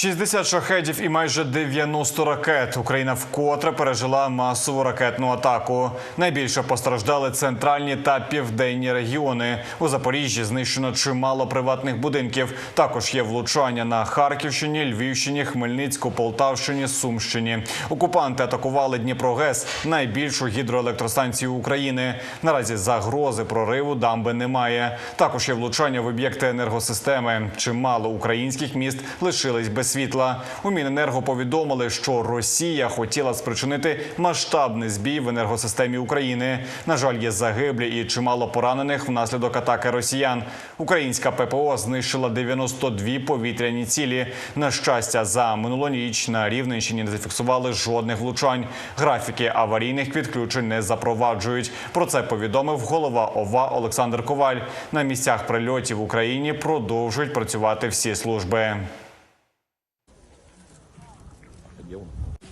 60 шахедів і майже 90 ракет. Україна вкотре пережила масову ракетну атаку. Найбільше постраждали центральні та південні регіони. У Запоріжжі знищено чимало приватних будинків. Також є влучання на Харківщині, Львівщині, Хмельницьку, Полтавщині, Сумщині. Окупанти атакували Дніпрогес, найбільшу гідроелектростанцію України. Наразі загрози прориву дамби немає. Також є влучання в об'єкти енергосистеми. Чимало українських міст лишились без світла. У Міненерго повідомили, що Росія хотіла спричинити масштабний збій в енергосистемі України. На жаль, є загиблі і чимало поранених внаслідок атаки росіян. Українська ППО знищила 92 повітряні цілі. На щастя, за минулу ніч на Рівненщині не зафіксували жодних влучань. Графіки аварійних відключень не запроваджують. Про це повідомив голова ОВА Олександр Коваль. На місцях прильотів в Україні продовжують працювати всі служби. eu não.